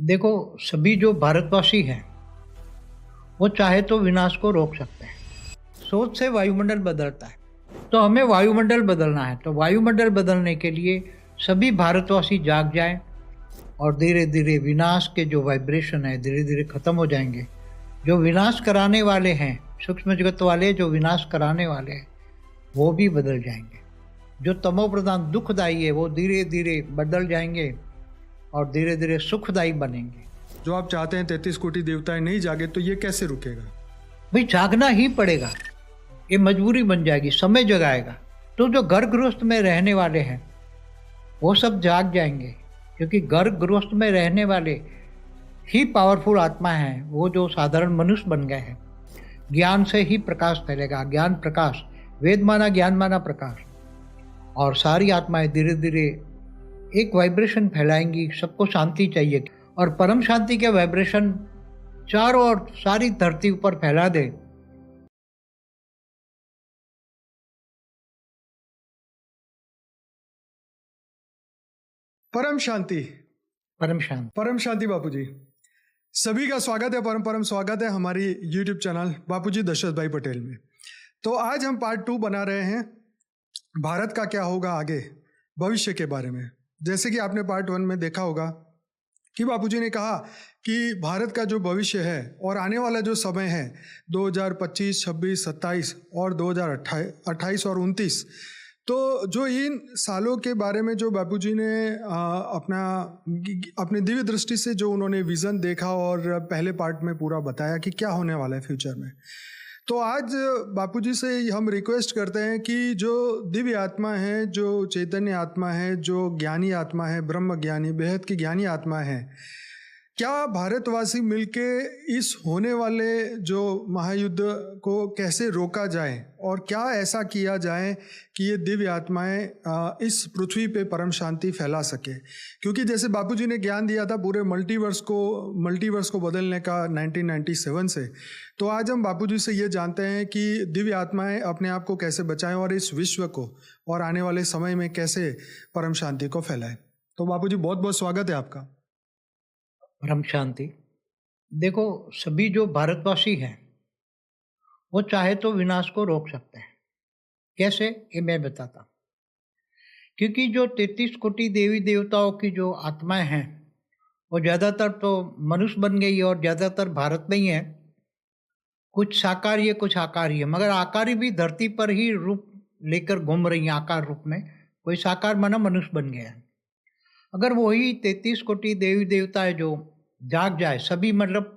देखो, सभी जो भारतवासी हैं, वो चाहे तो विनाश को रोक सकते हैं। सोच से वायुमंडल बदलता है। तो हमें वायुमंडल बदलना है। तो वायुमंडल बदलने के लिए सभी भारतवासी जाग जाएँ और धीरे धीरे विनाश के जो वाइब्रेशन है धीरे धीरे खत्म हो जाएँगे। जो विनाश कराने वाले हैं, सूक्ष्म जगत वाले, जो विनाश कराने वाले हैं, वो भी बदल जाएँगे। जो तमो प्रधान दुखदायी है, वो धीरे धीरे बदल जाएँगे। और धीरे धीरे सुखदायी बनेंगे। जो आप चाहते हैं तैतीस कोटि देवताएँ नहीं जागे तो ये कैसे रुकेगा? भाई जागना ही पड़ेगा। ये मजबूरी बन जाएगी समय जगाएगा। तो जो घर गृहस्थ में रहने वाले हैं वो सब जाग जाएँगे। क्योंकि घर गृहस्थ में रहने वाले ही पावरफुल आत्मा हैं वो जो साधारण मनुष्य बन गए हैं। ज्ञान से ही प्रकाश फैलेगा ज्ञान प्रकाश वेद माना ज्ञान माना प्रकाश। और सारी आत्माएँ धीरे धीरे एक वाइब्रेशन फैलाएँगी सबको शांति चाहिए। और परम शांति के वाइब्रेशन चारों ओर सारी धरती ऊपर फैला दे। परम शांति। परम शांति। परम शांति बापू जी सभी का स्वागत है परम परम स्वागत है हमारी यूट्यूब चैनल बापू जी दशरथ भाई पटेल में। तो आज हम पार्ट टू बना रहे हैं। भारत का क्या होगा आगे? भविष्य के बारे में। जैसे कि आपने पार्ट वन में देखा होगा कि बापूजी ने कहा कि भारत का जो भविष्य है और आने वाला जो समय है 2025, 26, 27 और 2028 और 29 तो जो इन सालों के बारे में जो बापूजी ने अपना अपने दिव्य दृष्टि से जो उन्होंने विज़न देखा और पहले पार्ट में पूरा बताया कि क्या होने वाला है फ्यूचर में तो आज बापूजी से हम रिक्वेस्ट करते हैं कि जो दिव्य आत्मा है, जो चैतन्य आत्मा है, जो ज्ञानी आत्मा है ब्रह्म ज्ञानी बेहद की ज्ञानी आत्मा है क्या भारतवासी मिलके इस होने वाले जो महायुद्ध को कैसे रोका जाए और क्या ऐसा किया जाए कि ये दिव्य आत्माएँ इस पृथ्वी पे परम शांति फैला सके? क्योंकि जैसे बापूजी ने ज्ञान दिया था पूरे मल्टीवर्स को मल्टीवर्स को बदलने का 1997 से तो आज हम बापूजी से ये जानते हैं कि दिव्य आत्माएँ अपने आप को कैसे बचाएँ और इस विश्व को और आने वाले समय में कैसे परम शांति को फैलाएँ। तो बापूजी बहुत बहुत स्वागत है आपका। परम शांति। देखो, सभी जो भारतवासी हैं, वो चाहे तो विनाश को रोक सकते हैं। कैसे? ये मैं बताता क्योंकि जो तैतीस कोटि देवी देवताओं की जो आत्माएँ हैं, वो ज़्यादातर तो मनुष्य बन गई है और ज़्यादातर भारत में ही है। कुछ साकार है कुछ आकार है मगर आकारी भी धरती पर ही रूप लेकर घूम रही हैं, आकार रूप में। कोई साकार माना मनुष्य बन गया है। अगर वही तैतीस कोटि देवी देवता है जो जाग जाए, सभी मतलब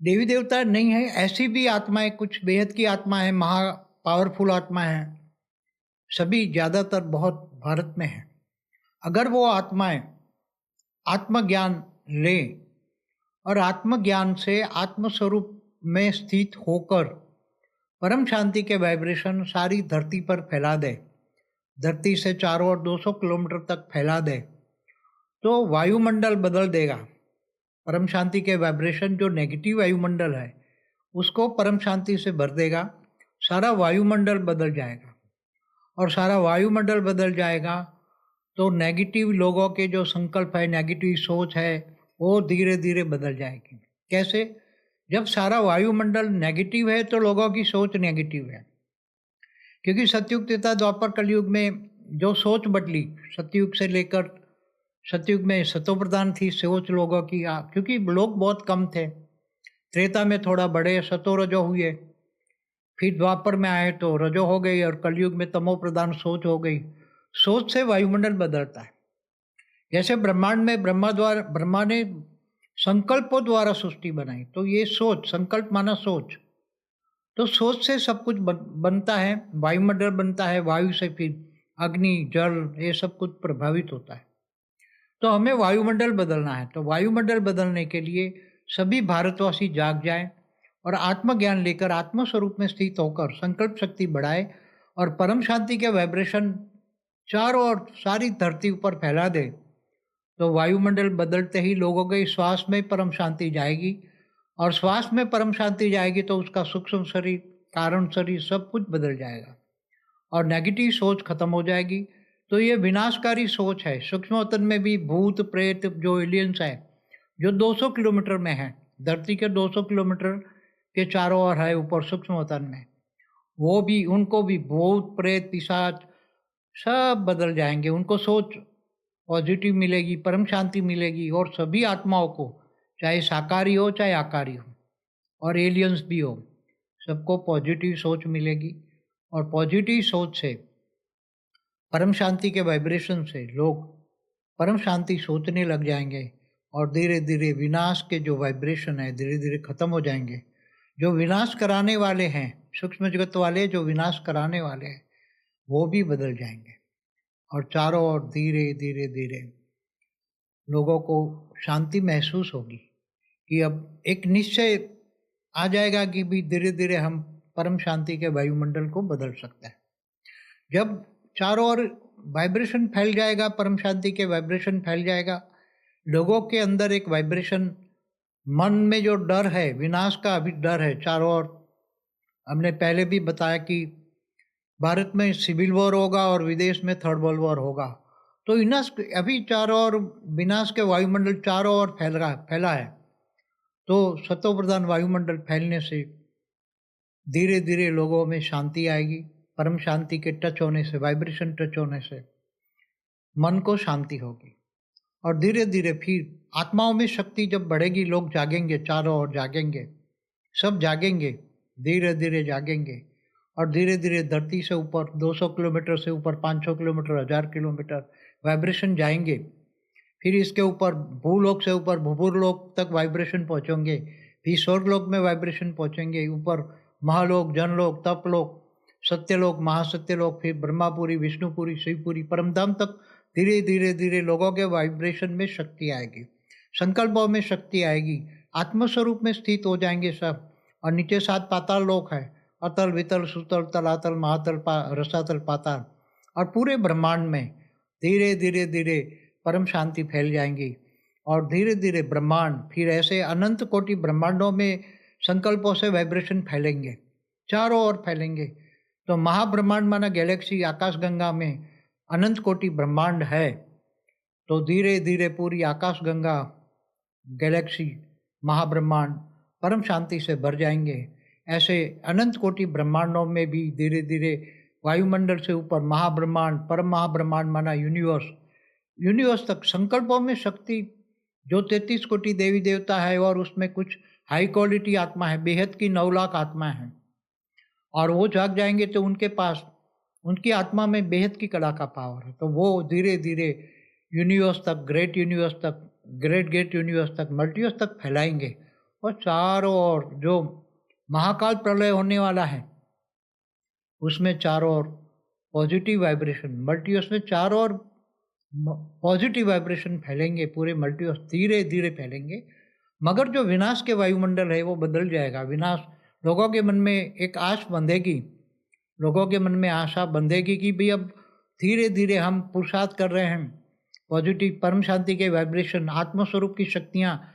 देवी देवता नहीं है, ऐसी भी आत्माएँ, कुछ बेहद की आत्मा है, महा पावरफुल आत्मा है, सभी ज़्यादातर बहुत भारत में है। अगर वो आत्माएँ आत्मज्ञान ले और आत्मज्ञान से आत्मस्वरूप में स्थित होकर परम शांति के वाइब्रेशन सारी धरती पर फैला दे, धरती से चारों ओर 200 किलोमीटर तक फैला दे तो वायुमंडल बदल देगा। परम शांति के वाइब्रेशन जो नेगेटिव वायुमंडल है, उसको परम शांति से भर देगा। सारा वायुमंडल बदल जाएगा। और सारा वायुमंडल बदल जाएगा तो नेगेटिव लोगों के जो संकल्प है नेगेटिव सोच है, वो धीरे धीरे बदल जाएगी। कैसे? जब सारा वायुमंडल नेगेटिव है तो लोगों की सोच नेगेटिव है। क्योंकि सतयुग तथा द्वापर कलयुग में जो सोच बदली, सतयुग से लेकर सतयुग में सतो प्रधान थी सोच लोगों की क्योंकि लोग बहुत कम थे। त्रेता में थोड़ा बड़े सतो रजो हुए। फिर द्वापर में आए तो रजो हो गई और कलयुग में तमो प्रधान सोच हो गई। सोच से वायुमंडल बदलता है। जैसे ब्रह्मांड में ब्रह्मा द्वारा ब्रह्मा ने संकल्पों द्वारा सृष्टि बनाई तो ये सोच संकल्प माना सोच। तो सोच से सब कुछ बन, बनता है वायुमंडल बनता है वायु से फिर अग्नि जल ये सब कुछ प्रभावित होता है। तो हमें वायुमंडल बदलना है। तो वायुमंडल बदलने के लिए सभी भारतवासी जाग जाए और आत्मज्ञान लेकर आत्मस्वरूप में स्थित होकर संकल्प शक्ति बढ़ाए और परम शांति के वाइब्रेशन चारों ओर सारी धरती ऊपर फैला दे। तो वायुमंडल बदलते ही लोगों के श्वास में परम शांति जाएगी और श्वास में परम शांति जाएगी तो उसका सूक्ष्म शरीर, कारण शरीर सब कुछ बदल जाएगा और नेगेटिव सोच खत्म हो जाएगी। तो ये विनाशकारी सोच है। सूक्ष्म वतन में भी भूत, प्रेत जो एलियंस है, जो 200 किलोमीटर में है, धरती के 200 किलोमीटर के चारों ओर है ऊपर सूक्ष्म वतन में, वो भी, उनको भी भूत, प्रेत, पिशाच सब बदल जाएँगे। उनको सोच पॉजिटिव मिलेगी, परम शांति मिलेगी और सभी आत्माओं को, चाहे शाकाहारी हो, चाहे आकारी हो, और एलियंस भी हो, सबको पॉजिटिव सोच मिलेगी। और पॉजिटिव सोच से परम शांति के वाइब्रेशन से लोग परम शांति सोचने लग जाएँगे और धीरे धीरे विनाश के जो वाइब्रेशन है धीरे धीरे खत्म हो जाएँगे। जो विनाश कराने वाले हैं, सूक्ष्म जगत वाले जो विनाश कराने वाले हैं, वो भी बदल जाएँगे। और चारों ओर धीरे धीरे धीरे लोगों को शांति महसूस होगी कि अब एक निश्चय आ जाएगा कि भी धीरे धीरे हम परम शांति के वायुमंडल को बदल सकते हैं। जब चारों ओर वाइब्रेशन फैल जाएगा, परम शांति के वाइब्रेशन फैल जाएगा। लोगों के अंदर एक वाइब्रेशन मन में जो डर है, विनाश का अभी डर है चारों ओर। हमने पहले भी बताया कि भारत में सिविल वॉर होगा और विदेश में थर्ड वर्ल्ड वॉर होगा। तो इनस अभी चारों ओर विनाश के वायुमंडल चारों ओर फैल रहा, फैला है। तो सतो प्रधान वायुमंडल फैलने से धीरे धीरे लोगों में शांति आएगी। परम शांति के टच होने से वाइब्रेशन टच होने से, मन को शांति होगी। और धीरे धीरे फिर आत्माओं में शक्ति जब बढ़ेगी, लोग जागेंगे, चारों ओर जागेंगे, सब जागेंगे धीरे धीरे जागेंगे। और धीरे धीरे धरती से ऊपर 200 किलोमीटर से ऊपर 500 किलोमीटर, हज़ार किलोमीटर वाइब्रेशन जाएँगे। फिर इसके ऊपर भूलोक से ऊपर, भूभुरलोक तक वाइब्रेशन पहुँचेंगे। फिर स्वर्गलोक में वाइब्रेशन पहुँचेंगे। ऊपर महालोक, जनलोक, तपलोक सत्यलोक, महासत्यलोक, फिर ब्रह्मापुरी, विष्णुपुरी, शिवपुरी, परमधाम तक धीरे धीरे धीरे लोगों के वाइब्रेशन में शक्ति आएगी। संकल्पों में शक्ति आएगी। आत्मस्वरूप में स्थित हो जाएँगे सब। और नीचे सात पाताल लोक है। अतल, वितल, सुतल, तलातल, महातल, पा, रसातल, पाताल। और पूरे ब्रह्मांड में धीरे धीरे धीरे परम शांति फैल जाएँगी। और धीरे धीरे ब्रह्मांड, फिर ऐसे अनंत कोटि ब्रह्मांडों में संकल्पों से वाइब्रेशन फैलेंगे। चारों ओर फैलेंगे। तो महाब्रह्मांड माना गैलेक्सी आकाशगंगा में अनंत कोटि ब्रह्मांड है तो धीरे धीरे पूरी आकाश गंगा गैलेक्सी महाब्रह्मांड परम शांति से भर जाएँगे। ऐसे अनंत कोटि ब्रह्मांडों में भी धीरे धीरे वायुमंडल से ऊपर महाब्रह्मांड, परम महाब्रह्मांड माना यूनिवर्स यूनिवर्स तक संकल्पों में शक्ति, जो तैतीस कोटि देवी देवता है और उसमें कुछ हाई क्वालिटी आत्मा है, बेहद की नौ लाख आत्मा है। और वो जाग जाएँगे तो उनके पास, उनकी आत्मा में बेहद की कला का पावर है। तो वो धीरे धीरे यूनिवर्स तक ग्रेट यूनिवर्स तक ग्रेट ग्रेट यूनिवर्स तक मल्टीवर्स तक फैलाएँगे। और चारों ओर जो महाकाल प्रलय होने वाला है, उसमें चारों ओर पॉजिटिव वाइब्रेशन मल्टीवर्स में चारों ओर पॉजिटिव वाइब्रेशन फैलेंगे, पूरे मल्टीवर्स धीरे धीरे फैलेंगे। मगर जो विनाश के वायुमंडल है, वो बदल जाएगा। विनाश लोगों के मन में एक आश बंधेगी। लोगों के मन में आशा बंधेगी कि भाई अब धीरे धीरे हम पुरुषार्थ कर रहे हैं। पॉजिटिव, परम शांति के वाइब्रेशन, आत्मस्वरूप की शक्तियाँ,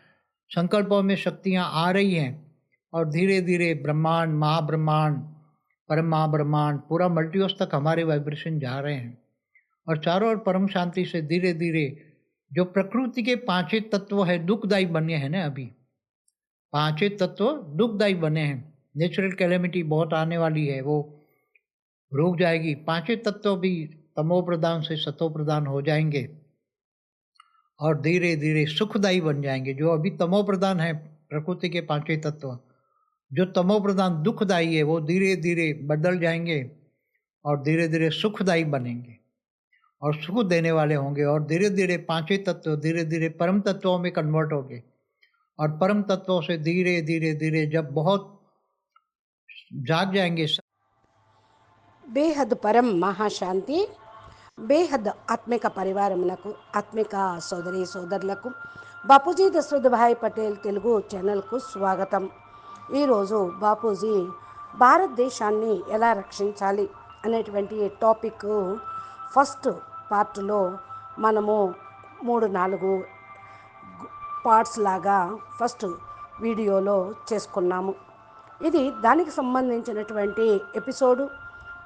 संकल्पों में शक्तियाँ आ रही हैं और धीरे धीरे ब्रह्मांड, महाब्रह्मांड परम महाब्रह्मांड पूरा मल्टीवर्स तक हमारे वाइब्रेशन जा रहे हैं। और चारों ओर परम शांति से धीरे धीरे जो प्रकृति के पांचे तत्व है, दुखदायी बने हैं ना अभी? पांचे तत्व दुखदायी बने हैं। नेचुरल कैलेमिटी बहुत आने वाली है, वो रुक जाएगी। पांचे तत्व भी तमो प्रदान से सतो प्रदान हो जाएँगे और धीरे धीरे सुखदायी बन जाएँगे। जो अभी तमो प्रदान है, प्रकृति के पाँचवें तत्व, जो तमो प्रदान दुखदायी है, वो धीरे धीरे बदल जाएँगे और धीरे धीरे सुखदायी बनेंगे और सुख देने वाले होंगे और धीरे धीरे पाँचवें तत्व धीरे धीरे परम तत्वों में कन्वर्ट होंगे और परम तत्वों से धीरे धीरे धीरे जब बहुत जाग जाएंगे బేహద్ పరం మహాశాంతి బేహద్ ఆత్మిక పరివారములకు ఆత్మిక సోదరి సోదరులకు బాపూజీ దశరథ్ భాయ్ పటేల్ తెలుగు ఛానల్కు స్వాగతం ఈరోజు బాపూజీ భారతదేశాన్ని ఎలా రక్షించాలి అనేటువంటి టాపిక్ ఫస్ట్ పార్ట్లో మనము మూడు నాలుగు పార్ట్స్ లాగా ఫస్ట్ వీడియోలో చేసుకున్నాము ఇది దానికి సంబంధించినటువంటి ఎపిసోడు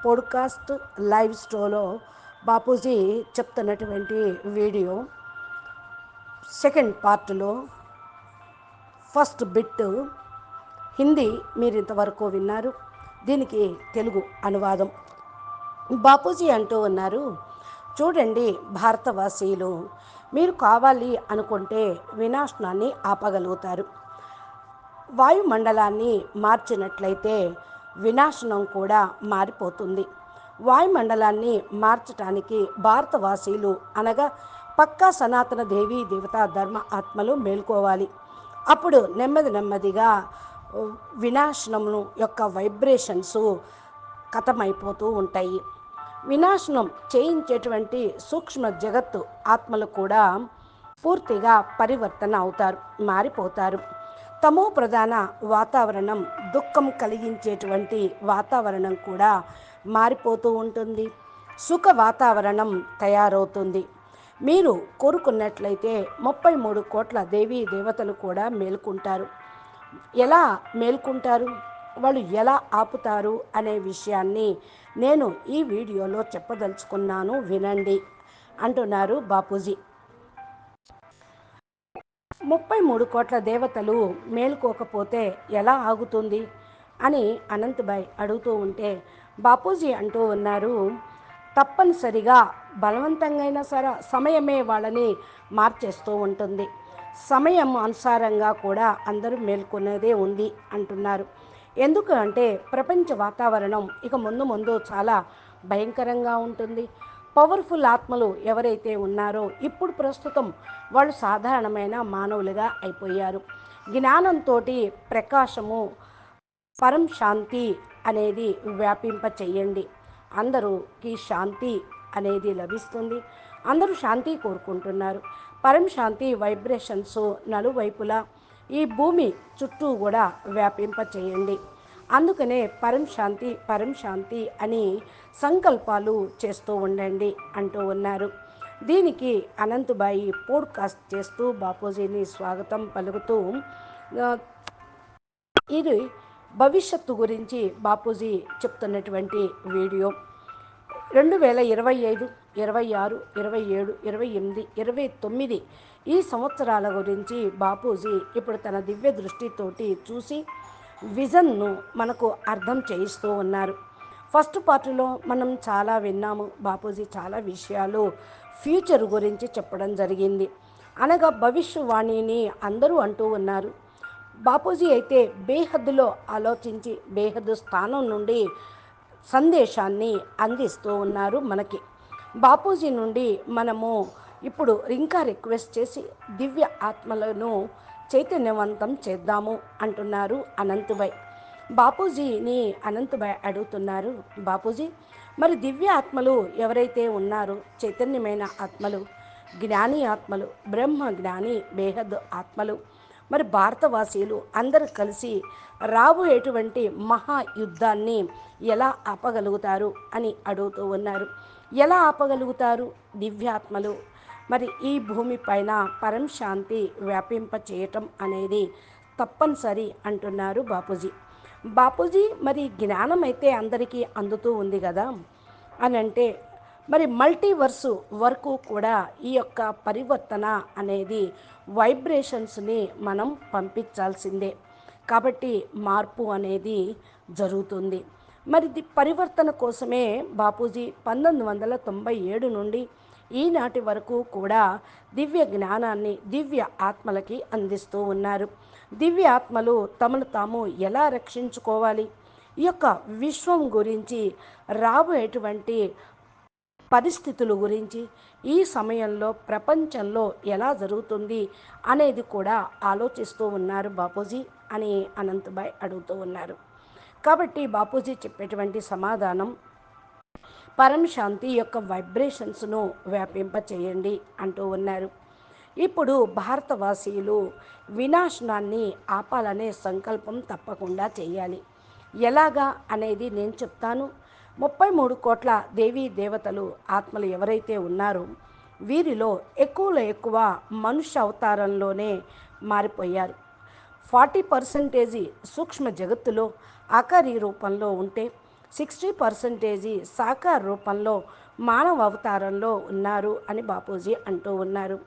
పోడ్కాస్ట్ లైవ్ స్టోలో బాపూజీ చెప్తున్నటువంటి వీడియో. సెకండ్ పార్ట్లో ఫస్ట్ బిట్ హిందీ మీరు ఇంతవరకు విన్నారు. దీనికి తెలుగు అనువాదం. బాపూజీ అంటూ ఉన్నారు చూడండి భారతవాసీలు మీరు కావాలి అనుకుంటే వినాశనాన్ని ఆపగలుగుతారు. వాయుమండలాన్ని మార్చినట్లయితే వినాశనం కూడా మారిపోతుంది. వాయుమండలాన్ని మార్చటానికి భారతవాసీలు అనగా పక్కా సనాతన దేవీ దేవతా ధర్మ ఆత్మలు మేల్కోవాలి. అప్పుడు నెమ్మది నెమ్మదిగా వినాశనము యొక్క వైబ్రేషన్స్ కథమైపోతూ ఉంటాయి. వినాశనం చేయించేటువంటి సూక్ష్మ జగత్తు ఆత్మలు కూడా పూర్తిగా పరివర్తన అవుతారు మారిపోతారు. తమో ప్రధాన వాతావరణం దుఃఖం కలిగించేటువంటి వాతావరణం కూడా మారిపోతూ ఉంటుంది. సుఖ వాతావరణం తయారవుతుంది. మీరు కోరుకున్నట్లయితే ముప్పై మూడు కోట్ల దేవీ దేవతలు కూడా మేల్కుంటారు. ఎలా మేల్కుంటారు? వాళ్ళు ఎలా ఆపుతారు అనే విషయాన్ని నేను ఈ వీడియోలో చెప్పదలుచుకున్నాను. వినండి. అంటున్నారు బాపూజీ. ముప్పై మూడు కోట్ల దేవతలు మేలుకోకపోతే ఎలా ఆగుతుంది? అని అనంతబాయ్ అడుగుతూ ఉంటే బాపూజీ అంటూ ఉన్నారు తప్పనిసరిగా బలవంతంగా సరే సమయమే వాళ్ళని మార్చేస్తూ ఉంటుంది. సమయం అనుసారంగా కూడా అందరూ మేల్కొనేదే ఉంది అంటున్నారు. ఎందుకు అంటే ప్రపంచ వాతావరణం ఇక ముందు ముందు చాలా భయంకరంగా ఉంటుంది. పవర్ఫుల్ ఆత్మలు ఎవరైతే ఉన్నారో ఇప్పుడు ప్రస్తుతం వాళ్ళు సాధారణమైన మానవులుగా అయిపోయారు. జ్ఞానంతో ప్రకాశము పరం శాంతి అనేది వ్యాపింప చెయ్యండి అందరూకి శాంతి అనేది లభిస్తుంది. అందరూ శాంతి కోరుకుంటున్నారు. పరం శాంతి వైబ్రేషన్స్ నలువైపులా ఈ భూమి చుట్టూ కూడా వ్యాపింప చేయండి అందుకనే పరం శాంతి పరం శాంతి అని సంకల్పాలు చేస్తూ ఉండండి అంటూ ఉన్నారు. దీనికి అనంతబాయి పోడ్కాస్ట్ చేస్తూ బాపూజీని స్వాగతం పలుకుతూ ఇది భవిష్యత్తు గురించి బాపూజీ చెప్తున్నటువంటి వీడియో. రెండు వేల ఇరవై ఐదు ఇరవై ఆరు ఇరవై ఏడు ఇరవై ఎనిమిది ఇరవై తొమ్మిది ఈ సంవత్సరాల గురించి బాపూజీ ఇప్పుడు తన దివ్య దృష్టితోటి చూసి విజన్ను మనకు అర్థం చేయిస్తూ ఉన్నారు. ఫస్ట్ పార్ట్లో మనం చాలా విన్నాము బాపూజీ చాలా విషయాలు ఫ్యూచర్ గురించి చెప్పడం జరిగింది. అనగా భవిష్యవాణిని అందరూ అంటూ ఉన్నారు. బాపూజీ అయితే బేహద్దులో ఆలోచించి బేహద్దు స్థానం నుండి సందేశాన్ని అందిస్తూ ఉన్నారు మనకి. బాపూజీ నుండి మనము ఇప్పుడు ఇంకా రిక్వెస్ట్ చేసి దివ్య ఆత్మలను చైతన్యవంతం చేద్దాము అంటున్నారు అనంతుభాయ్ బాపూజీని అనంతుభాయ్ అడుగుతున్నారు బాపూజీ మరి దివ్య ఆత్మలు ఎవరైతే ఉన్నారో చైతన్యమైన ఆత్మలు జ్ఞాని ఆత్మలు బ్రహ్మ జ్ఞాని బేహద్ ఆత్మలు మరి భారతవాసీలు అందరూ కలిసి రాబోయేటువంటి మహాయుద్ధాన్ని ఎలా ఆపగలుగుతారు? అని అడుగుతూ ఉన్నారు. ఎలా ఆపగలుగుతారు దివ్యాత్మలు మరి ఈ భూమి పైన వ్యాపింపచేయటం వ్యాపింప చేయటం అనేది తప్పనిసరి అంటున్నారు బాపూజీ. బాపూజీ మరి జ్ఞానం అయితే అందరికీ అందుతూ ఉంది కదా? అని అంటే మరి మల్టీవర్సు వరకు కూడా ఈ యొక్క పరివర్తన అనేది వైబ్రేషన్స్ని మనం పంపించాల్సిందే. కాబట్టి మార్పు అనేది జరుగుతుంది. మరి ఇది పరివర్తన కోసమే బాపూజీ పంతొమ్మిది వందల తొంభై ఏడు నుండి ఈనాటి వరకు కూడా దివ్య జ్ఞానాన్ని దివ్య ఆత్మలకి అందిస్తూ ఉన్నారు. దివ్య ఆత్మలు తమను తాము ఎలా రక్షించుకోవాలి? ఈ యొక్క విశ్వం గురించి రాబోయేటువంటి పరిస్థితుల గురించి ఈ సమయంలో ప్రపంచంలో ఎలా జరుగుతుంది అనేది కూడా ఆలోచిస్తూ ఉన్నారు బాపూజీ అని అనంతబాయ్ అడుగుతూ ఉన్నారు. కాబట్టి బాపూజీ చెప్పేటువంటి సమాధానం పరంశాంతి యొక్క వైబ్రేషన్స్ను వ్యాపింపచేయండి అంటూ ఉన్నారు. ఇప్పుడు భారతవాసీలు వినాశనాన్ని ఆపాలనే సంకల్పం తప్పకుండా చేయాలి. ఎలాగా అనేది నేను చెప్తాను. ముప్పై మూడు కోట్ల దేవీ దేవతలు ఆత్మలు ఎవరైతే ఉన్నారో వీరిలో ఎక్కువలో ఎక్కువ మనుష్య అవతారంలోనే మారిపోయారు. ఫార్టీ పర్సెంటేజీ సూక్ష్మ జగత్తులో ఆకారీ రూపంలో ఉంటే సిక్స్టీ పర్సెంటేజీ సాకార రూపంలో మానవ అవతారంలో ఉన్నారు అని బాపూజీ అంటూ ఉన్నారు.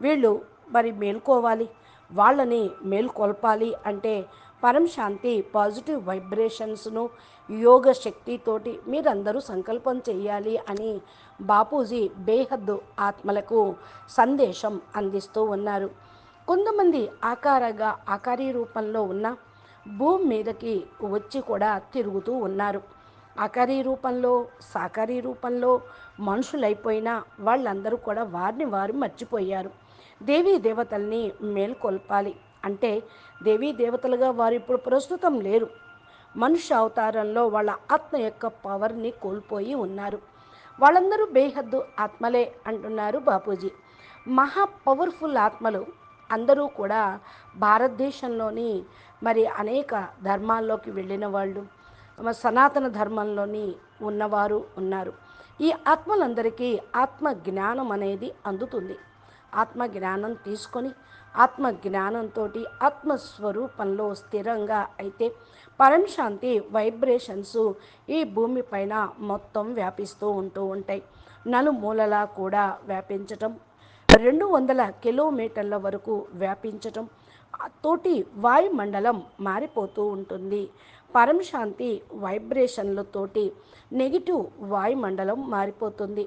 వీళ్ళు మరి మేల్కోవాలి వాళ్ళని మేల్కొల్పాలి అంటే పరం శాంతి పాజిటివ్ వైబ్రేషన్స్ను యోగ శక్తితోటి మీరందరూ సంకల్పం చేయాలి అని బాపూజీ బేహద్దు ఆత్మలకు సందేశం అందిస్తూ ఉన్నారు. కొంతమంది ఆకారగా ఆకారీ రూపంలో ఉన్న భూమి మీదకి వచ్చి కూడా తిరుగుతూ ఉన్నారు. అకారీ రూపంలో సాకారీ రూపంలో మనుషులైపోయినా వాళ్ళందరూ కూడా వారిని వారు మర్చిపోయారు. దేవీ దేవతల్ని మేల్కొల్పాలి అంటే దేవీ దేవతలుగా వారు ఇప్పుడు ప్రస్తుతం లేరు. మనుష్య అవతారంలో వాళ్ళ ఆత్మ యొక్క పవర్ని కోల్పోయి ఉన్నారు. వాళ్ళందరూ బేహద్దు ఆత్మలే అంటున్నారు బాపూజీ. మహా పవర్ఫుల్ ఆత్మలు అందరూ కూడా భారతదేశంలోని మరి అనేక ధర్మాల్లోకి వెళ్ళిన వాళ్ళు సనాతన ధర్మంలోని ఉన్నవారు ఉన్నారు. ఈ ఆత్మలందరికీ ఆత్మ జ్ఞానం అనేది అందుతుంది. ఆత్మ జ్ఞానం తీసుకొని ఆత్మ జ్ఞానంతో ఆత్మస్వరూపంలో స్థిరంగా అయితే పరంశాంతి వైబ్రేషన్స్ ఈ భూమిపైన మొత్తం వ్యాపిస్తూ ఉంటూ ఉంటాయి. నలుమూలలా కూడా వ్యాపించటం రెండు వందల కిలోమీటర్ల వరకు వ్యాపించటం ఆ తోటి వాయుమండలం మారిపోతూ ఉంటుంది. పరంశాంతి వైబ్రేషన్లతోటి నెగిటివ్ వాయుమండలం మారిపోతుంది.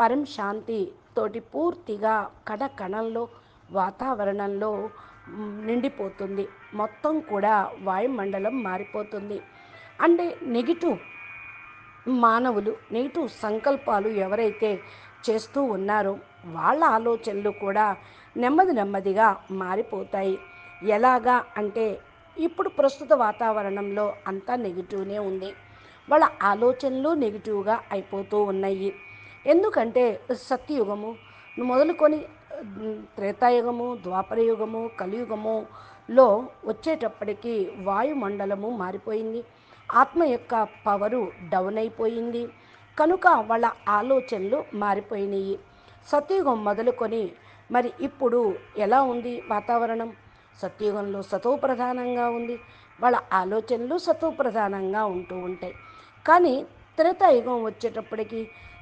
పరంశాంతి తోటి పూర్తిగా కణ కణంలో వాతావరణంలో నిండిపోతుంది. మొత్తం కూడా వాయుమండలం మారిపోతుంది. అంటే నెగిటివ్ మానవులు నెగిటివ్ సంకల్పాలు ఎవరైతే చేస్తూ ఉన్నారో వాళ్ళ ఆలోచనలు కూడా నెమ్మది నెమ్మదిగా మారిపోతాయి. ఎలాగా అంటే ఇప్పుడు ప్రస్తుత వాతావరణంలో అంతా నెగిటివ్నే ఉంది. వాళ్ళ ఆలోచనలు నెగిటివ్గా అయిపోతూ ఉన్నాయి. ఎందుకంటే సత్యయుగము మొదలుకొని త్రేతాయుగము ద్వాపరయుగము కలియుగములో వచ్చేటప్పటికి వాయుమండలము మారిపోయింది. ఆత్మ యొక్క పవరు డౌన్ అయిపోయింది. కనుక వాళ్ళ ఆలోచనలు మారిపోయినాయి. సత్యయుగం మొదలుకొని మరి ఇప్పుడు ఎలా ఉంది వాతావరణం? సత్యుగంలో సతో ప్రధానంగా ఉంది. వాళ్ళ ఆలోచనలు సత్వ ప్రధానంగా ఉంటూ ఉంటాయి. కానీ త్రేతాయుగం వచ్చేటప్పటికి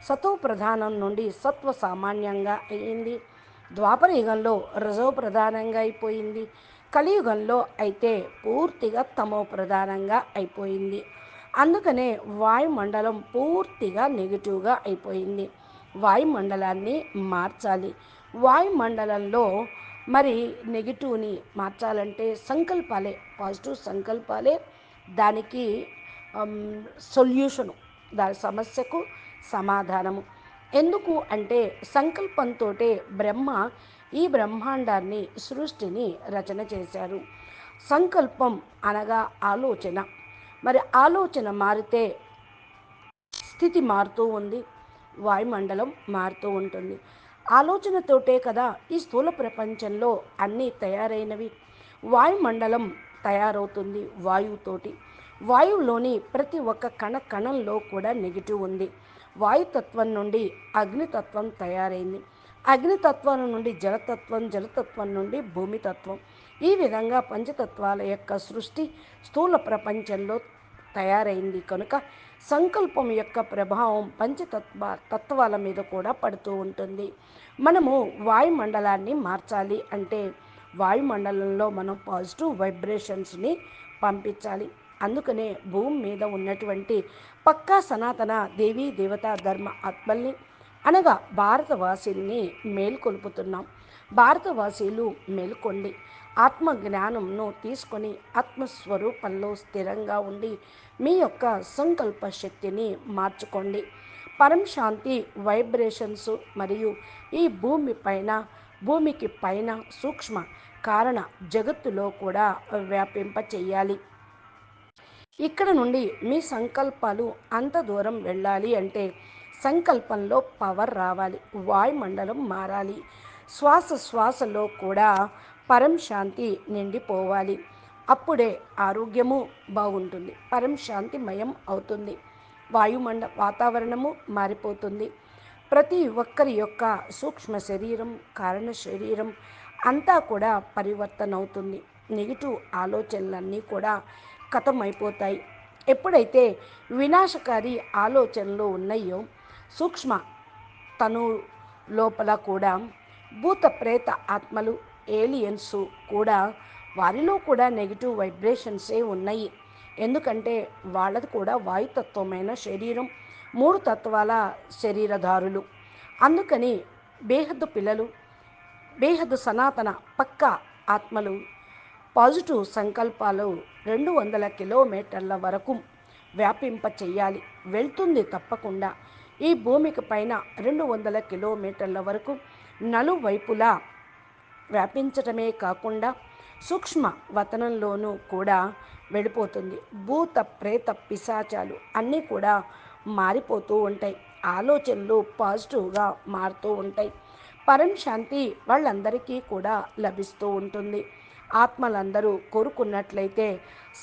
సత్వ ప్రధానం నుండి సత్వ సామాన్యంగా అయ్యింది ద్వాపర యుగంలో రజో ప్రధానంగా అయిపోయింది. కలియుగంలో అయితే పూర్తిగా తమో ప్రధానంగా అయిపోయింది. అందుకనే వాయుమండలం పూర్తిగా నెగిటివ్గా అయిపోయింది. వాయుమండలాన్ని మార్చాలి. వాయుమండలంలో మరి నెగిటివ్ని మార్చాలంటే సంకల్పాలే పాజిటివ్ సంకల్పాలే. దానికి సొల్యూషను దాని సమస్యకు సమాధానము. ఎందుకు అంటే సంకల్పంతో బ్రహ్మ ఈ బ్రహ్మాండాన్ని సృష్టిని రచన చేశారు. సంకల్పం అనగా ఆలోచన. మరి ఆలోచన మారితే స్థితి మారుతూ ఉంది వాయుమండలం మారుతూ ఉంటుంది. ఆలోచనతోటే కదా ఈ స్థూల ప్రపంచంలో అన్నీ తయారైనవి. వాయుమండలం తయారవుతుంది వాయువుతోటి. వాయువులోని ప్రతి ఒక్క కణ కణంలో కూడా నెగిటివ్ ఉంది. వాయుతత్వం నుండి అగ్నితత్వం తయారైంది. అగ్నితత్వం నుండి జలతత్వం జలతత్వం నుండి భూమితత్వం. ఈ విధంగా పంచతత్వాల యొక్క సృష్టి స్థూల ప్రపంచంలో తయారైంది. కనుక సంకల్పం యొక్క ప్రభావం పంచతత్వ తత్వాల మీద కూడా పడుతూ ఉంటుంది. మనము వాయుమండలాన్ని మార్చాలి అంటే వాయుమండలంలో మనం పాజిటివ్ వైబ్రేషన్స్ని పంపించాలి. అందుకనే భూమి మీద ఉన్నటువంటి పక్కా సనాతన దేవీ దేవతా ధర్మ ఆత్మల్ని అనగా భారతవాసీల్ని మేల్కొల్పుతున్నాం. భారతవాసీలు మేల్కొండి. ఆత్మజ్ఞానంను తీసుకొని ఆత్మస్వరూపంలో స్థిరంగా ఉండి మీ యొక్క సంకల్ప శక్తిని మార్చుకోండి. పరం శాంతి వైబ్రేషన్స్ మరియు ఈ భూమి పైన భూమికి పైన సూక్ష్మ కారణ జగత్తులో కూడా వ్యాపింప చెయ్యాలి ఇక్కడ నుండి మీ సంకల్పాలు అంత దూరం వెళ్ళాలి అంటే సంకల్పంలో పవర్ రావాలి వాయుమండలం మారాలి. శ్వాస శ్వాసలో కూడా పరం శాంతి నిండిపోవాలి. అప్పుడే ఆరోగ్యము బాగుంటుంది. పరం శాంతిమయం అవుతుంది. వాయుమండ వాతావరణము మారిపోతుంది. ప్రతి ఒక్కరి యొక్క సూక్ష్మ శరీరం కారణ శరీరం అంతా కూడా పరివర్తన అవుతుంది నెగిటివ్ ఆలోచనలన్నీ కూడా కథమైపోతాయి. ఎప్పుడైతే వినాశకారి ఆలోచనలు ఉన్నాయో సూక్ష్మ తను లోపల కూడా భూత ప్రేత ఆత్మలు ఏలియన్స్ కూడా వారిలో కూడా నెగిటివ్ వైబ్రేషన్సే ఉన్నాయి. ఎందుకంటే వాళ్ళది కూడా వాయుతత్వమైన శరీరం మూడు తత్వాల శరీరధారులు. అందుకని బేహద్దు పిల్లలు బేహద్దు సనాతన పక్క ఆత్మలు పాజిటివ్ సంకల్పాలు రెండు వందల కిలోమీటర్ల వరకు వ్యాపింప చెయ్యాలి. వెళ్తుంది తప్పకుండా. ఈ భూమికి పైన రెండు వందల కిలోమీటర్ల వరకు నలువైపులా వ్యాపించటమే కాకుండా సూక్ష్మ వతనంలోనూ కూడా వెళ్ళిపోతుంది. భూత ప్రేత పిశాచాలు అన్నీ కూడా మారిపోతూ ఉంటాయి. ఆలోచనలు పాజిటివ్గా మారుతూ ఉంటాయి. పరం శాంతి వాళ్ళందరికీ కూడా లభిస్తూ ఉంటుంది. ఆత్మలందరూ కోరుకున్నట్లయితే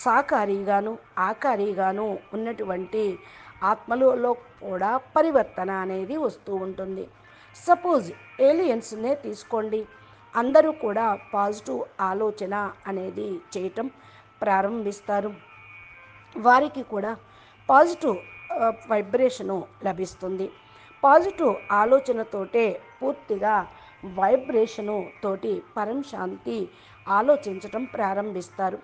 సాకారిగాను ఆకారిగాను ఉన్నటువంటి ఆత్మలలో కూడా పరివర్తన అనేది వస్తూ ఉంటుంది. సపోజ్ ఏలియన్స్నే తీసుకోండి. అందరూ కూడా పాజిటివ్ ఆలోచన అనేది చేయటం ప్రారంభిస్తారు. వారికి కూడా పాజిటివ్ వైబ్రేషను లభిస్తుంది. పాజిటివ్ ఆలోచనతోటే పూర్తిగా వైబ్రేషను తోటి పరం శాంతి ఆలోచించటం ప్రారంభిస్తారు.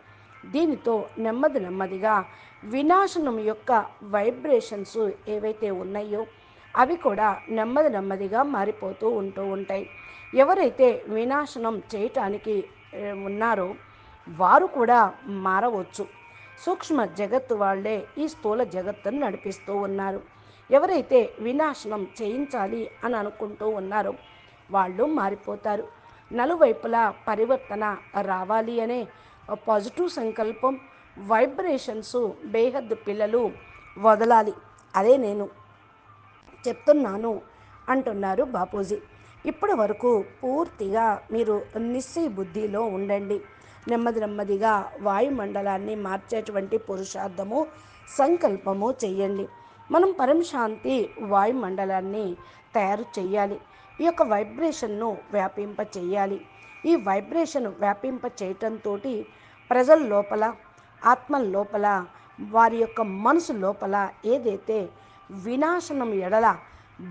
దీనితో నెమ్మది నెమ్మదిగా వినాశనం యొక్క వైబ్రేషన్స్ ఏవైతే ఉన్నాయో అవి కూడా నెమ్మది నెమ్మదిగా మారిపోతూ ఉంటూ ఉంటాయి. ఎవరైతే వినాశనం చేయటానికి ఉన్నారో వారు కూడా మారవచ్చు. సూక్ష్మ జగత్తు వాళ్ళే ఈ స్థూల జగత్తును నడిపిస్తూ ఉన్నారు. ఎవరైతే వినాశనం చేయించాలి అని అనుకుంటూ ఉన్నారో వాళ్ళు మారిపోతారు. నలువైపులా పరివర్తన రావాలి అనే పాజిటివ్ సంకల్పం వైబ్రేషన్స్ బేహద్దు పిల్లలు వదలాలి. అదే నేను చెప్తున్నాను అంటున్నారు బాపూజీ. ఇప్పటి వరకు పూర్తిగా మీరు నిశ్చయ బుద్ధిలో ఉండండి. నెమ్మది నెమ్మదిగా వాయుమండలాన్ని మార్చేటువంటి పురుషార్థము సంకల్పము చేయండి. మనం పరమశాంతి వాయుమండలాన్ని తయారు చేయాలి. ఈ యొక్క వైబ్రేషన్ను వ్యాపింప చేయాలి. ఈ వైబ్రేషన్ వ్యాపింప చేయటంతో ప్రజల లోపల ఆత్మల లోపల వారి యొక్క మనసు లోపల ఏదైతే వినాశనం ఎడల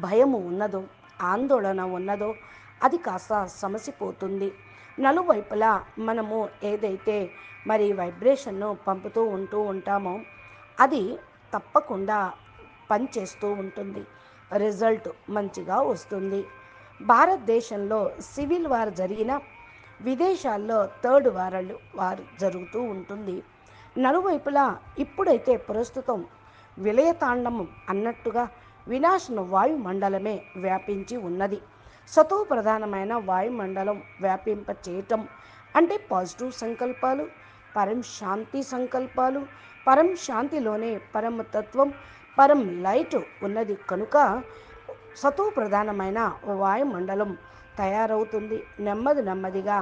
భయము ఉన్నదో ఆందోళన ఉన్నదో అది కాస్త సమసిపోతుంది. నలువైపులా మనము ఏదైతే మరి వైబ్రేషన్ను పంపుతూ ఉంటూ ఉంటామో అది తప్పకుండా పనిచేస్తూ ఉంటుంది. రిజల్ట్ మంచిగా వస్తుంది. భారతదేశంలో సివిల్ వార్ జరిగిన విదేశాల్లో థర్డ్ వారలు వారు జరుగుతూ ఉంటుంది. నలువైపులా ఇప్పుడైతే ప్రస్తుతం విలయతాండము అన్నట్టుగా వినాశన వాయుమండలమే వ్యాపించి ఉన్నది. సతో ప్రధానమైన వాయుమండలం వ్యాపింప చేయటం అంటే పాజిటివ్ సంకల్పాలు పరం శాంతి సంకల్పాలు పరం శాంతిలోనే పరమతత్వం పరం లైట్ ఉన్నది కనుక సతో ప్రధానమైన వాయుమండలం తయారవుతుంది. నెమ్మది నెమ్మదిగా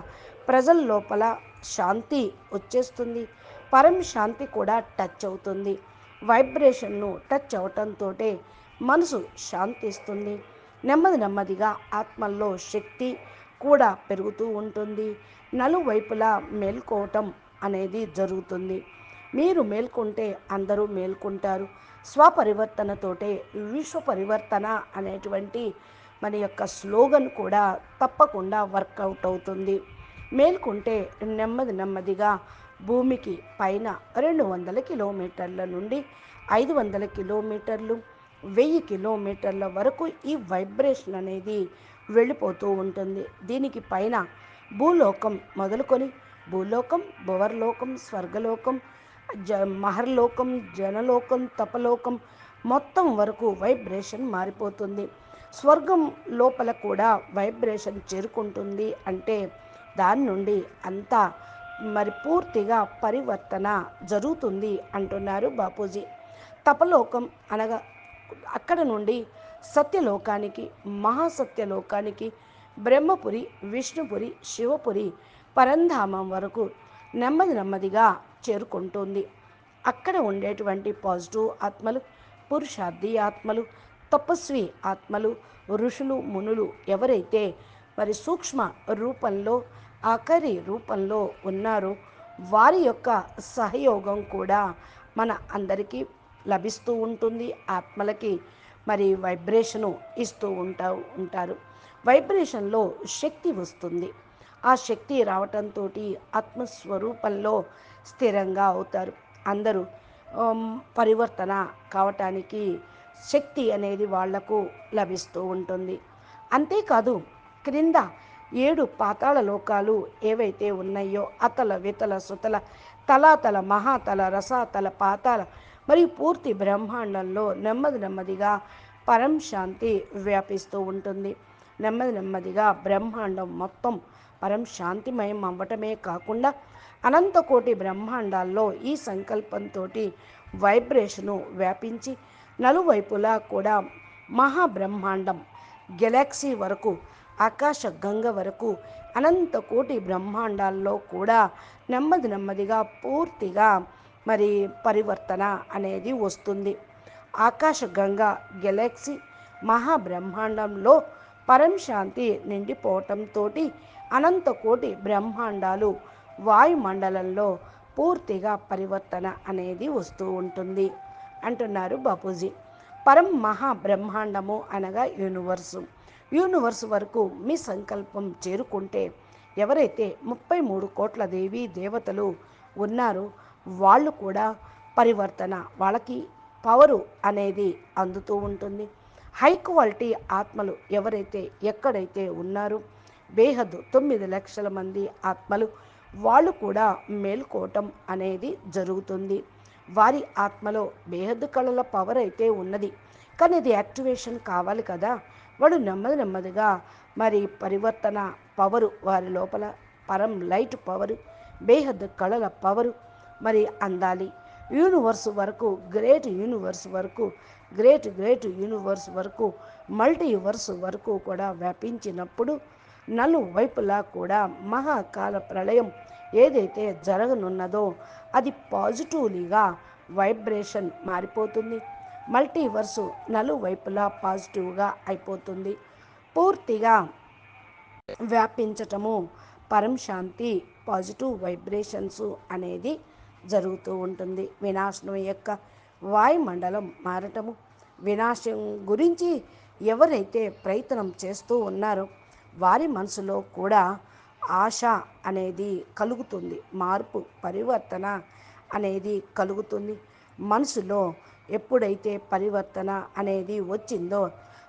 ప్రజల లోపల శాంతి వచ్చేస్తుంది. పరం శాంతి కూడా టచ్ అవుతుంది. వైబ్రేషన్ను టచ్ అవటంతో మనసు శాంతిస్తుంది. నెమ్మది నెమ్మదిగా ఆత్మల్లో శక్తి కూడా పెరుగుతూ ఉంటుంది. నలువైపులా మేల్కోవటం అనేది జరుగుతుంది. మీరు మేల్కొంటే అందరూ మేల్కొంటారు. స్వపరివర్తనతోటే విశ్వ పరివర్తన అనేటువంటి మన యొక్క స్లోగన్ కూడా తప్పకుండా వర్కౌట్ అవుతుంది. మేల్కొంటే నెమ్మది నెమ్మదిగా భూమికి పైన రెండు వందల కిలోమీటర్ల నుండి ఐదు వందల కిలోమీటర్లు వెయ్యి కిలోమీటర్ల వరకు ఈ వైబ్రేషన్ అనేది వెళ్ళిపోతూ ఉంటుంది. దీనికి పైన భూలోకం మొదలుకొని భూలోకం భువర్లోకం స్వర్గలోకం జ మహర్లోకం జనలోకం తపలోకం మొత్తం వరకు వైబ్రేషన్ మారిపోతుంది. స్వర్గం లోపల కూడా వైబ్రేషన్ చేరుకుంటుంది. అంటే దాని నుండి అంతా మరి పూర్తిగా పరివర్తన జరుగుతుంది అంటున్నారు బాపూజీ. తపలోకం అనగా అక్కడ నుండి సత్యలోకానికి మహాసత్యలోకానికి బ్రహ్మపురి విష్ణుపురి శివపురి పరంధామం వరకు నెమ్మది నెమ్మదిగా చేరుకుంటుంది. అక్కడ ఉండేటువంటి పాజిటివ్ ఆత్మలు పురుషార్థి ఆత్మలు తపస్వి ఆత్మలు ఋషులు మునులు ఎవరైతే మరి సూక్ష్మ రూపంలో ఆఖరి రూపంలో ఉన్నారు. వారి యొక్క సహయోగం కూడా మన అందరికీ లభిస్తూ ఉంటుంది. ఆత్మలకి మరి వైబ్రేషను ఇస్తూ ఉంటా ఉంటారు. వైబ్రేషన్లో శక్తి వస్తుంది. ఆ శక్తి రావటంతో ఆత్మస్వరూపంలో స్థిరంగా అవుతారు. అందరూ పరివర్తన కావటానికి శక్తి అనేది వాళ్ళకు లభిస్తూ ఉంటుంది. అంతేకాదు క్రింద ఏడు పాతాళ లోకాలు ఏవైతే ఉన్నాయో అతల వితల సుతల తలాతల మహాతల రసాతల పాతాల మరియు పూర్తి బ్రహ్మాండంలో నెమ్మది నెమ్మదిగా పరం శాంతి వ్యాపిస్తూ ఉంటుంది. నెమ్మది నెమ్మదిగా బ్రహ్మాండం మొత్తం పరం శాంతిమయం అవ్వటమే కాకుండా అనంతకోటి బ్రహ్మాండాల్లో ఈ సంకల్పంతో వైబ్రేషను వ్యాపించి నలువైపులా కూడా మహాబ్రహ్మాండం గెలాక్సీ వరకు ఆకాశ గంగ వరకు అనంత కోటి బ్రహ్మాండాల్లో కూడా నెమ్మది నెమ్మదిగా పూర్తిగా మరి పరివర్తన అనేది వస్తుంది. ఆకాశ గంగ గెలాక్సీ మహాబ్రహ్మాండంలో పరం శాంతి నిండిపోవటంతో అనంత కోటి బ్రహ్మాండాలు వాయుమండలంలో పూర్తిగా పరివర్తన అనేది వస్తూ ఉంటుంది అంటున్నారు బాపూజీ. పరం మహా బ్రహ్మాండము అనగా యూనివర్సు. యూనివర్స్ వరకు మీ సంకల్పం చేరుకుంటే ఎవరైతే ముప్పై మూడు కోట్ల దేవీ దేవతలు ఉన్నారో వాళ్ళు కూడా పరివర్తన వాళ్ళకి పవరు అనేది అందుతూ ఉంటుంది. హై క్వాలిటీ ఆత్మలు ఎవరైతే ఎక్కడైతే ఉన్నారో బేహద్దు తొమ్మిది లక్షల మంది ఆత్మలు వాళ్ళు కూడా మేల్కోవటం అనేది జరుగుతుంది. వారి ఆత్మలో బేహద్దు కళల పవర్ అయితే ఉన్నది. కానీ ఇది యాక్టివేషన్ కావాలి కదా. వాడు నెమ్మది నెమ్మదిగా మరి పరివర్తన పవరు వారి లోపల పరం లైట్ పవరు బేహద్దు కళల పవరు మరి అందాలి. యూనివర్స్ వరకు గ్రేట్ యూనివర్స్ వరకు గ్రేట్ గ్రేట్ యూనివర్స్ వరకు మల్టీవర్స్ వరకు కూడా వ్యాపించినప్పుడు నలు వైపులా కూడా మహాకాల ప్రళయం ఏదైతే జరగనున్నదో అది పాజిటివ్లీగా వైబ్రేషన్ మారిపోతుంది. మల్టీవర్సు నలువైపులా పాజిటివ్గా అయిపోతుంది. పూర్తిగా వ్యాపించటము పరం శాంతి పాజిటివ్ వైబ్రేషన్స్ అనేది జరుగుతూ ఉంటుంది. వినాశనం యొక్క వాయుమండలం మారటము. వినాశం గురించి ఎవరైతే ప్రయత్నం చేస్తూ ఉన్నారో వారి మనసులో కూడా ఆశ అనేది కలుగుతుంది. మార్పు పరివర్తన అనేది కలుగుతుంది. మనసులో ఎప్పుడైతే పరివర్తన అనేది వచ్చిందో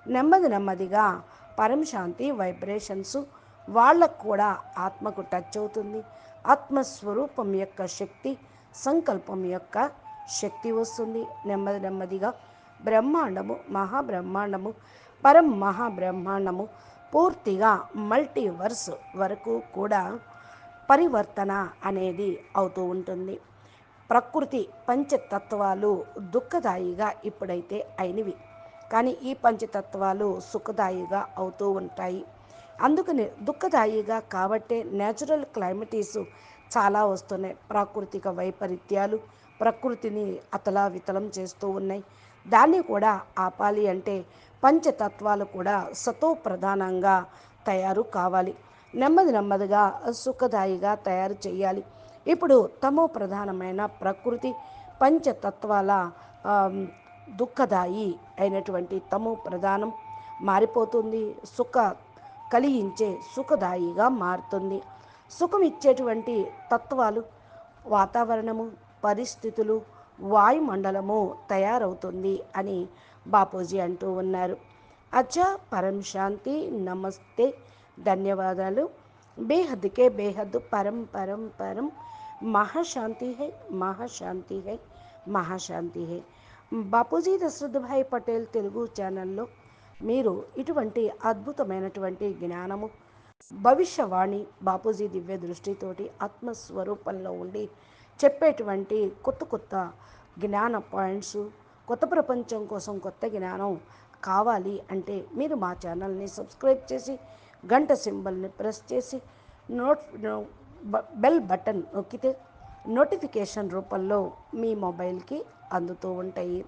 నెమ్మది నెమ్మదిగా పరమశాంతి వైబ్రేషన్స్ వాళ్ళకు కూడా ఆత్మకు టచ్ అవుతుంది. ఆత్మస్వరూపం యొక్క శక్తి సంకల్పం యొక్క శక్తి వస్తుంది. నెమ్మది నెమ్మదిగా బ్రహ్మాండము మహాబ్రహ్మాండము పరం మహాబ్రహ్మాండము పూర్తిగా మల్టీవర్స్ వరకు కూడా పరివర్తన అనేది అవుతూ ఉంటుంది. ప్రకృతి పంచతత్వాలు దుఃఖదాయిగా ఇప్పుడైతే అయినవి. కానీ ఈ పంచతత్వాలు సుఖదాయిగా అవుతూ ఉంటాయి. అందుకని దుఃఖదాయిగా కాబట్టే నేచురల్ క్లైమేటీస్ చాలా వస్తున్నాయి. ప్రాకృతిక వైపరీత్యాలు ప్రకృతిని అతలావితలం చేస్తూ ఉన్నాయి. దాన్ని కూడా ఆపాలి అంటే పంచతత్వాలు కూడా సతో ప్రధానంగా తయారు కావాలి. నెమ్మది నెమ్మదిగా సుఖదాయిగా తయారు చేయాలి. ఇప్పుడు తమో ప్రధానమైన ప్రకృతి పంచతత్వాల దుఃఖదాయి అయినటువంటి తమో ప్రధానం మారిపోతుంది. సుఖ కలిగించే సుఖదాయిగా మారుతుంది. సుఖం ఇచ్చేటువంటి తత్వాలు వాతావరణము పరిస్థితులు వాయుమండలము తయారవుతుంది అని బాపూజీ అంటూ ఉన్నారు. అచ్చా పరం శాంతి నమస్తే. ధన్యవాదాలు. బేహద్కే బేహద్ పరం పరం పరం మహాశాంతి హై మహాశాంతి హై మహాశాంతి హై బాపూజీ దశరథభాయ్ పటేల్ తెలుగు ఛానల్లో మీరు ఇటువంటి అద్భుతమైనటువంటి జ్ఞానము భవిష్యవాణి బాపూజీ దివ్య దృష్టితోటి ఆత్మస్వరూపంలో ఉండి చెప్పేటువంటి కొత్త కొత్త జ్ఞాన పాయింట్స్ కొత్త ప్రపంచం కోసం కొత్త జ్ఞానం కావాలి అంటే మీరు మా ఛానల్ని సబ్స్క్రైబ్ చేసి గంట సింబల్ని ప్రెస్ చేసి నోట్ బ- బెల్ బటన్ నొక్కితే నోటిఫికేషన్ రూపంలో మీ మొబైల్కి అందుతూ ఉంటాయి.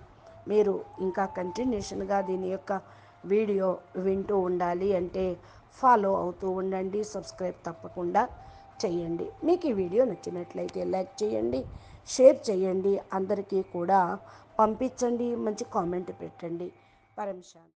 మీరు ఇంకా కంటిన్యూషన్గా దీని యొక్క వీడియో వింటూ ఉండాలి అంటే ఫాలో అవుతూ ఉండండి సబ్స్క్రైబ్ తప్పకుండా చేయండి. మీకు ఈ వీడియో నచ్చినట్లయితే లైక్ చేయండి షేర్ చేయండి. అందరికీ కూడా పంపించండి మంచి కామెంట్ పెట్టండి. పరమశాంతి.